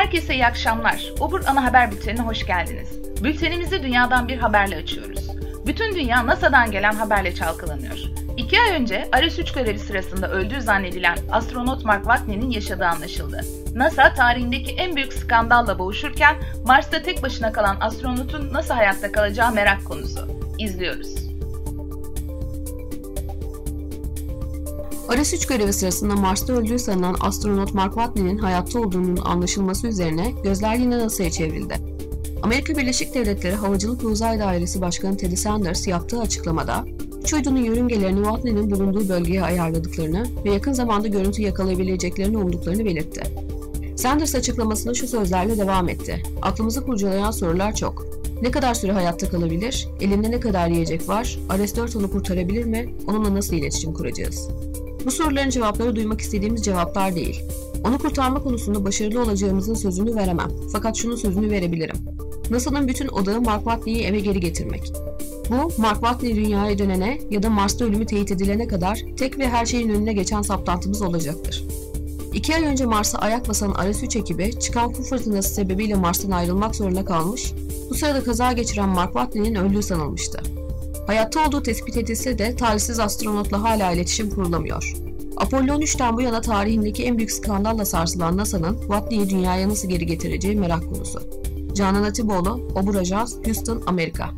Herkese iyi akşamlar. Obur Ana Haber Bülteni'ne hoş geldiniz. Bültenimizi dünyadan bir haberle açıyoruz. Bütün dünya NASA'dan gelen haberle çalkalanıyor. İki ay önce Ares 3 görevi sırasında öldüğü zannedilen astronot Mark Watney'nin yaşadığı anlaşıldı. NASA tarihindeki en büyük skandalla boğuşurken Mars'ta tek başına kalan astronotun nasıl hayatta kalacağı merak konusu. İzliyoruz. Ares 3 görevi sırasında Mars'ta öldüğü sanılan astronot Mark Watney'nin hayatta olduğunun anlaşılması üzerine gözler yine NASA'ya çevrildi. Amerika Birleşik Devletleri Havacılık ve Uzay Dairesi Başkanı Teddy Sanders yaptığı açıklamada, üç uydunun yörüngelerini Watney'nin bulunduğu bölgeye ayarladıklarını ve yakın zamanda görüntü yakalayabileceklerini umduklarını belirtti. Sanders açıklamasına şu sözlerle devam etti. Aklımızı kurcalayan sorular çok. Ne kadar süre hayatta kalabilir? Elinde ne kadar yiyecek var? Ares 4 onu kurtarabilir mi? Onunla nasıl iletişim kuracağız? Bu soruların cevapları duymak istediğimiz cevaplar değil. Onu kurtarma konusunda başarılı olacağımızın sözünü veremem. Fakat şunun sözünü verebilirim. NASA'nın bütün odağı Mark Watney'i eve geri getirmek. Bu, Mark Watney dünyaya dönene ya da Mars'ta ölümü teyit edilene kadar tek ve her şeyin önüne geçen saptantımız olacaktır. İki ay önce Mars'a ayak basan Ares 3 ekibi çıkan kum fırtınası sebebiyle Mars'tan ayrılmak zorunda kalmış, bu sırada kaza geçiren Mark Watney'nin öldüğü sanılmıştı. Hayatta olduğu tespit edilse de talihsiz astronotla hala iletişim kurulamıyor. Apollo 13'ten bu yana tarihindeki en büyük skandalla sarsılan NASA'nın Watney'i dünyaya nasıl geri getireceği merak konusu. Canan Atiboğlu, Obur Ajans, Houston, Amerika.